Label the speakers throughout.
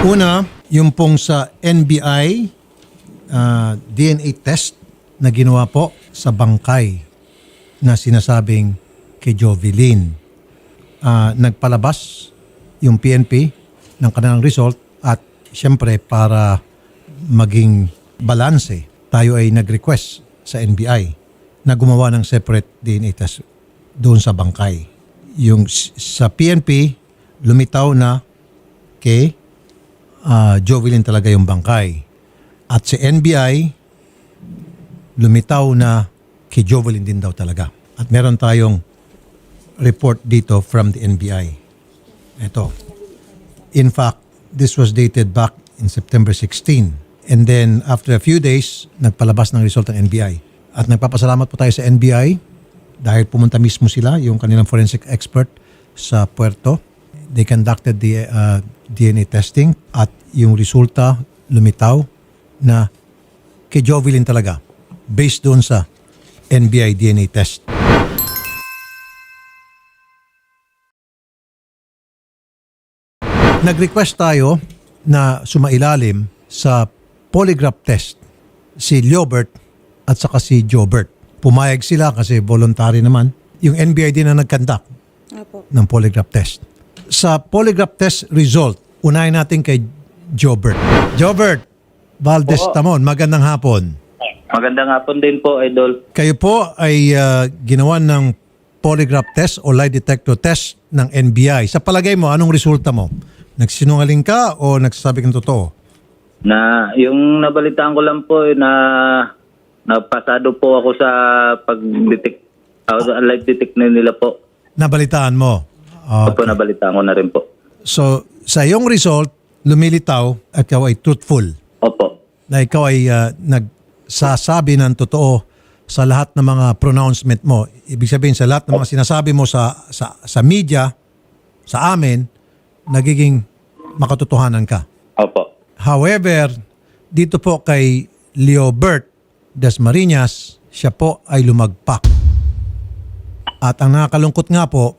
Speaker 1: Una, yung pong sa NBI ah, DNA test na ginawa po sa bangkay na sinasabing kay Jovelyn. Ah, nagpalabas yung PNP ng kanilang result at siyempre para maging balanse, tayo ay nag-request sa NBI na gumawa ng separate DNA test doon sa bangkay. Yung sa PNP, lumitaw na kay ah, Jovelyn talaga yung bangkay. At sa NBI, lumitaw na kay Jovelyn din daw talaga. At meron tayong report dito from the NBI. Ito. In fact, this was dated back in September 16. And then after a few days, nagpalabas ng result ng NBI. At nagpapasalamat po tayo sa NBI dahil pumunta mismo sila, yung kanilang forensic expert sa Puerto. They conducted the uh, DNA testing at yung resulta lumitaw na kay Jovelyn talaga based doon sa NBI DNA test. Nag-request tayo na sumailalim sa polygraph test si Liobert at saka si Jobert. Pumayag sila kasi voluntary naman. Yung NBI din na
Speaker 2: Opo.
Speaker 1: ng polygraph test. Sa polygraph test result, unahin natin kay Jobert. Jobert Valdez
Speaker 3: Oo.
Speaker 1: Tamon, magandang hapon.
Speaker 3: Magandang hapon din po, Idol.
Speaker 1: Kayo po ay uh, ginawa ng polygraph test o lie detector test ng NBI. Sa palagay mo, anong resulta mo? Nagsinungaling ka o nagsasabi kang totoo?
Speaker 3: Na yung nabalitaan ko lang po eh, na napasado po ako sa pag-detect uh, live detect na nila po.
Speaker 1: Nabalitaan mo.
Speaker 3: Opo,
Speaker 1: Okay.
Speaker 3: nabalitaan ko na rin po.
Speaker 1: So, sa iyong result, lumilitaw at ikaw ay truthful.
Speaker 3: Opo.
Speaker 1: Na ikaw ay uh, nagsasabi ng totoo sa lahat ng mga pronouncement mo. Ibig sabihin, sa lahat ng mga sinasabi mo sa, sa, sa media, sa amin, nagiging makatotohanan ka.
Speaker 3: Opo.
Speaker 1: However, dito po kay Leobert Dasmariñas, siya po ay lumagpak. At ang nakakalungkot nga po,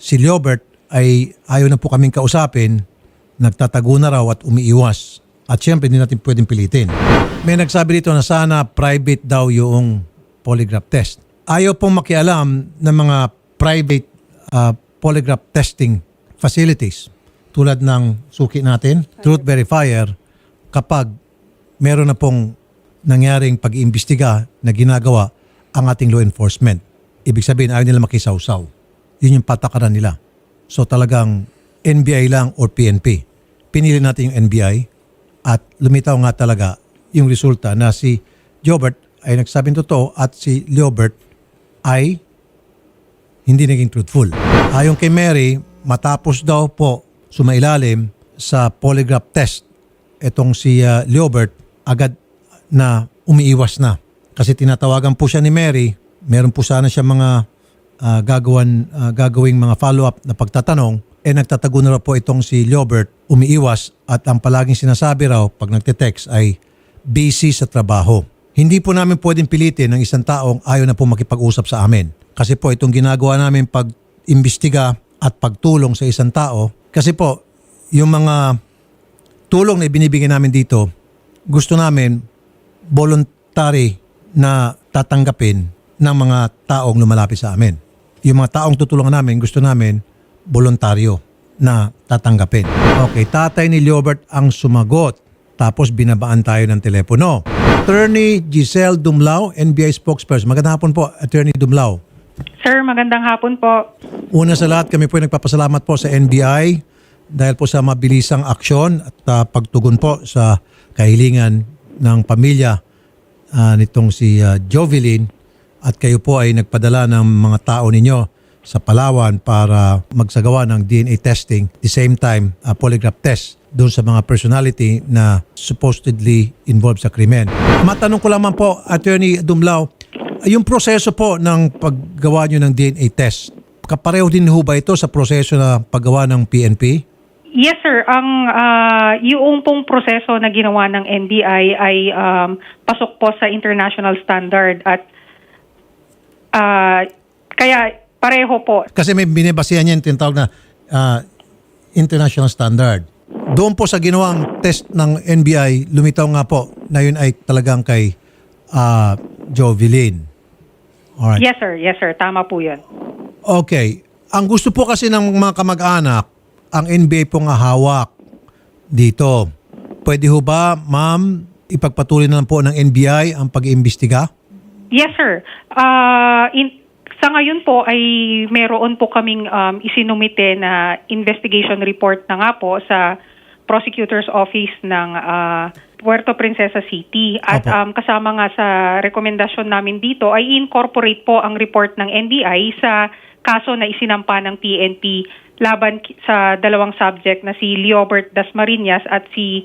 Speaker 1: si Leobert ay ayaw na po kaming kausapin, nagtatago na raw at umiiwas. At syempre, hindi natin pwedeng pilitin. May nagsabi dito na sana private daw yung polygraph test. Ayaw pong makialam ng mga private uh, polygraph testing facilities tulad ng suki natin, Truth Verifier, kapag meron na pong nangyaring pag-iimbestiga na ginagawa ang ating law enforcement. Ibig sabihin, ayaw nila makisawsaw. Yun yung patakaran nila. So talagang NBI lang or PNP. Pinili natin yung NBI at lumitaw nga talaga yung resulta na si Jobert ay nagsabing totoo at si Leobert ay hindi naging truthful. Ayon kay Mary, matapos daw po sumailalim sa polygraph test, itong si uh, Leobert agad na umiiwas na. Kasi tinatawagan po siya ni Mary, meron po sana siya mga ah, gagawan, ah, gagawing mga follow-up na pagtatanong, eh nagtatago na po itong si Leobert, umiiwas at ang palaging sinasabi raw pag nagte-text ay busy sa trabaho. Hindi po namin pwedeng pilitin ng isang taong ayaw na po makipag-usap sa amin. Kasi po itong ginagawa namin pag-imbestiga at pagtulong sa isang tao, kasi po yung mga tulong na ibinibigay namin dito, gusto namin voluntary na tatanggapin ng mga taong lumalapit sa amin. Yung mga taong tutulungan namin, gusto namin voluntaryo na tatanggapin. Okay, tatay ni Liobert ang sumagot. Tapos binabaan tayo ng telepono. Attorney Giselle Dumlao, NBI spokesperson. Magandang hapon po, Attorney Dumlao.
Speaker 2: Sir, magandang hapon po.
Speaker 1: Una sa lahat, kami po ay nagpapasalamat po sa NBI dahil po sa mabilisang aksyon at ah, pagtugon po sa kahilingan ng pamilya ah, nitong si ah, Jovelyn at kayo po ay nagpadala ng mga tao ninyo sa Palawan para magsagawa ng DNA testing the same time ah, polygraph test doon sa mga personality na supposedly involved sa krimen. Matanong ko lamang po, Attorney Dumlao, yung proseso po ng paggawa nyo ng DNA test, kapareho din ho ba ito sa proseso na paggawa ng PNP?
Speaker 2: Yes, sir. Ang ah, yung pong proseso na ginawa ng NBI ay um, pasok po sa international standard at ah, kaya pareho po.
Speaker 1: Kasi may binibasihan niya yung tinatawag na ah, international standard. doon po sa ginawang test ng NBI, lumitaw nga po na yun ay talagang kay ah, Jovelyn. Alright.
Speaker 2: Yes, sir. Yes, sir. Tama po yun.
Speaker 1: Okay. Ang gusto po kasi ng mga kamag-anak, ang NBA po nga hawak dito. Pwede ho ba, ma'am, ipagpatuloy na lang po ng NBI ang pag-iimbestiga?
Speaker 2: Yes, sir. Ah, in, sa ngayon po ay meron po kaming um, isinumite na investigation report na nga po sa prosecutor's office ng ah, Puerto Princesa City. At um, kasama nga sa rekomendasyon namin dito ay incorporate po ang report ng NBI sa kaso na isinampa ng PNP laban sa dalawang subject na si Leobert Dasmariñas at si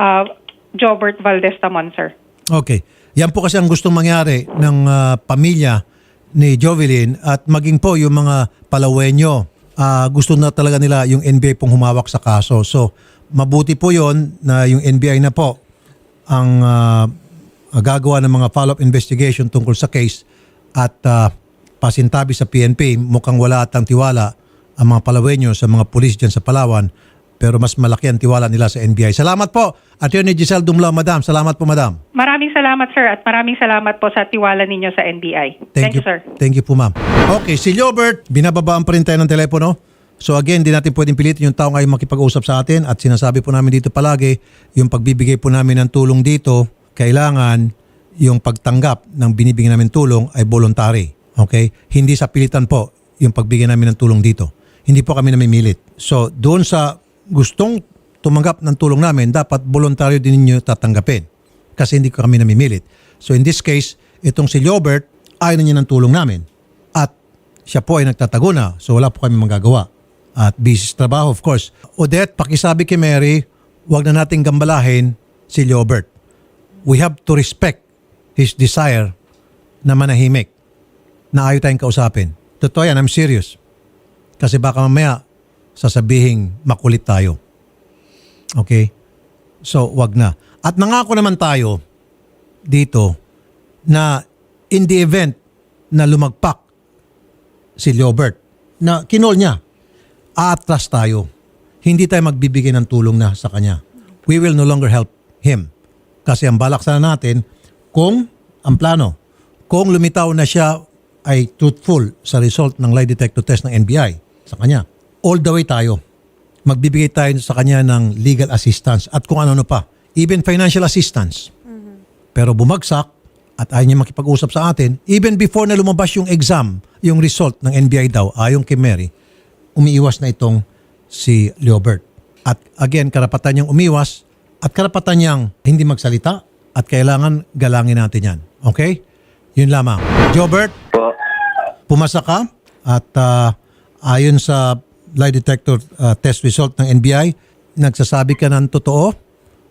Speaker 2: ah, Jobert Valdez Tamon, sir.
Speaker 1: Okay. Yan po kasi ang gustong mangyari ng ah, pamilya ni Jovelyn at maging po yung mga palawenyo. ah, gusto na talaga nila yung NBI pong humawak sa kaso. So, mabuti po yon na yung NBI na po ang ah, gagawa ng mga follow-up investigation tungkol sa case at ah, pasintabi sa PNP. Mukhang wala atang tiwala ang mga palawenyo sa mga pulis dyan sa Palawan pero mas malaki ang tiwala nila sa NBI. Salamat po, Attorney Giselle Dumlao, Madam. Salamat po, Madam.
Speaker 2: Maraming salamat, sir, at maraming salamat po sa tiwala ninyo sa NBI. Thank, you, sir.
Speaker 1: Thank you po, ma'am. Okay, si Liobert, binababaan pa rin tayo ng telepono. So again, di natin pwedeng pilitin yung tao ngayon makipag-usap sa atin at sinasabi po namin dito palagi, yung pagbibigay po namin ng tulong dito, kailangan yung pagtanggap ng binibigyan namin tulong ay voluntary. Okay? Hindi sa pilitan po yung pagbigay namin ng tulong dito. Hindi po kami namimilit. So doon sa gustong tumanggap ng tulong namin, dapat voluntaryo din ninyo tatanggapin kasi hindi ko kami namimilit. So in this case, itong si Liobert, ayaw na niya ng tulong namin. At siya po ay nagtatago na, so wala po kami magagawa. At busy sa trabaho, of course. Odette, pakisabi kay Mary, wag na nating gambalahin si Liobert. We have to respect his desire na manahimik, na ayaw tayong kausapin. Totoo yan, I'm serious. Kasi baka mamaya, sasabihing makulit tayo. Okay? So, wag na. At nangako naman tayo dito na in the event na lumagpak si Liobert, na kinol niya, aatras tayo. Hindi tayo magbibigay ng tulong na sa kanya. We will no longer help him. Kasi ang balak sana natin, kung ang plano, kung lumitaw na siya ay truthful sa result ng lie detector test ng NBI sa kanya, all the way tayo magbibigay tayo sa kanya ng legal assistance at kung ano-ano pa. Even financial assistance. Pero bumagsak at ayaw niya makipag-usap sa atin, even before na lumabas yung exam, yung result ng NBI daw, ayon kay Mary, umiiwas na itong si Leobert. At again, karapatan niyang umiwas at karapatan niyang hindi magsalita at kailangan galangin natin yan. Okay? Yun lamang. Jobert, pumasa ka at ah, ayon sa lie detector ah, test result ng NBI, nagsasabi ka ng totoo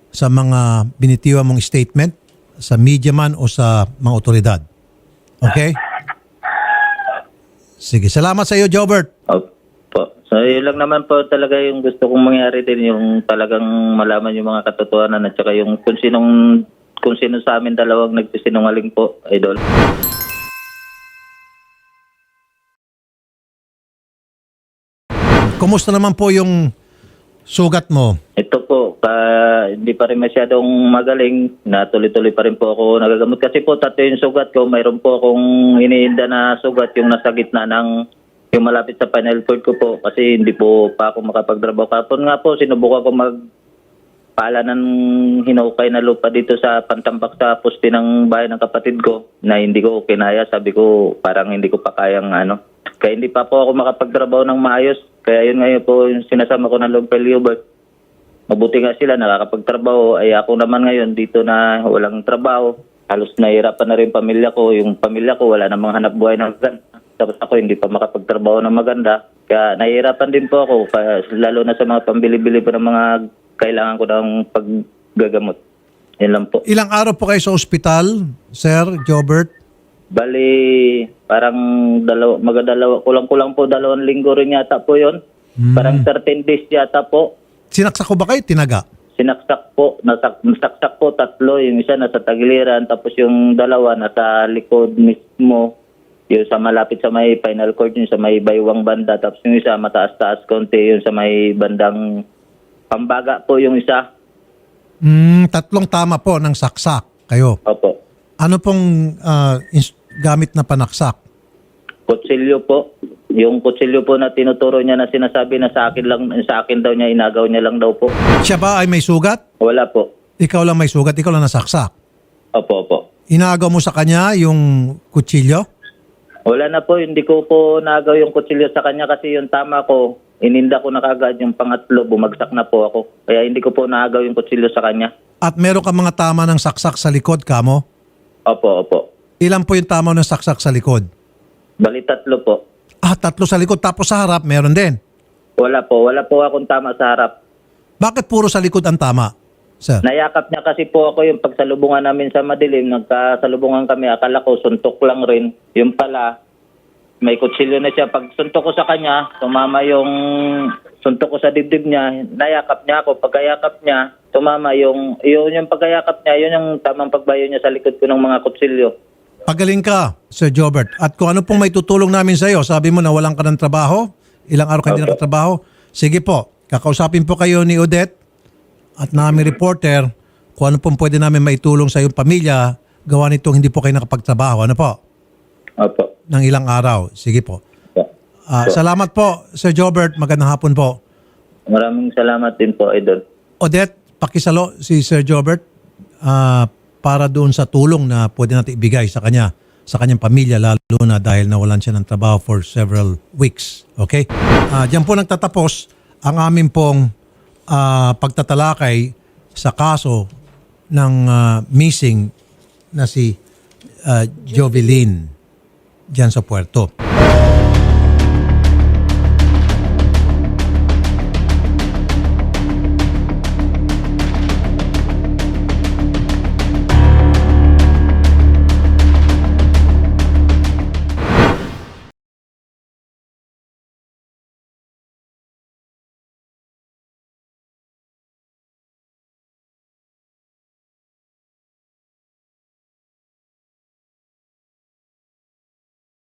Speaker 1: sa mga binitiwa mong statement sa media man o sa mga otoridad. Okay? Sige, salamat sa iyo, Jobert.
Speaker 3: Opo. So, yun lang naman po talaga yung gusto kong mangyari din, yung talagang malaman yung mga katotohanan at saka yung kung sinong kung sino sa amin dalawang nagsisinungaling po, idol.
Speaker 1: Kumusta naman po yung sugat mo?
Speaker 3: Ito po, ka, hindi pa rin masyadong magaling. Natuloy-tuloy pa rin po ako nagagamot. Kasi po, tatlo yung sugat ko. Mayroon po akong iniinda na sugat yung nasa gitna ng yung malapit sa spinal cord ko po. Kasi hindi po pa ako makapagtrabaho. Kapon nga po, sinubukan ko mag pala ng hinukay na lupa dito sa pantambak sa poste ng bahay ng kapatid ko na hindi ko kinaya. Sabi ko, parang hindi ko pa kayang ano. Kaya hindi pa po ako makapagtrabaho ng maayos. Kaya yun ngayon po yung sinasama ko ng Lompel Hubert. Mabuti nga sila nakakapagtrabaho. Ay ako naman ngayon dito na walang trabaho. Halos nahirapan na rin pamilya ko. Yung pamilya ko wala namang hanap buhay ng maganda. Tapos ako hindi pa makapagtrabaho ng maganda. Kaya nahihirapan din po ako. Lalo na sa mga pambili-bili po ng mga kailangan ko ng paggagamot. Yan lang po.
Speaker 1: Ilang araw po kayo sa ospital, Sir Jobert?
Speaker 3: Bali, parang dalawa, magadalawa, kulang-kulang po dalawang linggo rin yata po yon. Parang 13 days yata po.
Speaker 1: Sinaksak ko ba kayo? Tinaga?
Speaker 3: Sinaksak po, nasak, nasaksak po tatlo. Yung isa nasa tagiliran, tapos yung dalawa nasa likod mismo. Yung sa malapit sa may final cord, yung sa may baywang banda. Tapos yung isa mataas-taas konti, yung sa may bandang pambaga po yung isa.
Speaker 1: Mm, tatlong tama po ng saksak kayo.
Speaker 3: Opo.
Speaker 1: Ano pong ah, ins- gamit na panaksak?
Speaker 3: Kutsilyo po. Yung kutsilyo po na tinuturo niya na sinasabi na sa akin lang sa akin daw niya inagaw niya lang daw po.
Speaker 1: Siya ba ay may sugat?
Speaker 3: Wala po.
Speaker 1: Ikaw lang may sugat, ikaw lang nasaksak.
Speaker 3: Opo, opo.
Speaker 1: Inagaw mo sa kanya yung kutsilyo?
Speaker 3: Wala na po, hindi ko po nagaw yung kutsilyo sa kanya kasi yung tama ko, ininda ko na kagad yung pangatlo, bumagsak na po ako. Kaya hindi ko po nagaw yung kutsilyo sa kanya.
Speaker 1: At meron ka mga tama ng saksak sa likod, kamo?
Speaker 3: Opo, opo.
Speaker 1: Ilan po yung tama ng saksak sa likod?
Speaker 3: Bali tatlo po.
Speaker 1: Ah, tatlo sa likod tapos sa harap meron din.
Speaker 3: Wala po, wala po akong tama sa harap.
Speaker 1: Bakit puro sa likod ang tama? Sir.
Speaker 3: Nayakap niya kasi po ako yung pagsalubungan namin sa madilim. Nagkasalubungan kami. Akala ko suntok lang rin. Yung pala, may kutsilyo na siya. Pag suntok ko sa kanya, tumama yung suntok ko sa dibdib niya. Nayakap niya ako. Pagkayakap niya, tumama yung, yun yung pagkayakap niya. Yun yung tamang pagbayo niya sa likod ko ng mga kutsilyo.
Speaker 1: Pagaling ka, Sir Jobert. At kung ano pong may tutulong namin sa iyo, sabi mo na walang ka ng trabaho, ilang araw ka hindi
Speaker 3: Opo.
Speaker 1: nakatrabaho, sige po, kakausapin po kayo ni Odette at namin reporter kung ano pong pwede namin maitulong sa iyong pamilya gawa nitong hindi po kayo nakapagtrabaho. Ano po?
Speaker 3: Opo.
Speaker 1: Ng ilang araw. Sige po. Ah, salamat po, Sir Jobert. Magandang hapon po.
Speaker 3: Maraming salamat din po, Idol.
Speaker 1: Odette, pakisalo si Sir Jobert ah, para doon sa tulong na pwede natin ibigay sa kanya, sa kanyang pamilya, lalo na dahil nawalan siya ng trabaho for several weeks. Okay? Ah, diyan po nagtatapos ang amin pong ah, pagtatalakay sa kaso ng ah, missing na si ah, Jovelyn diyan sa Puerto.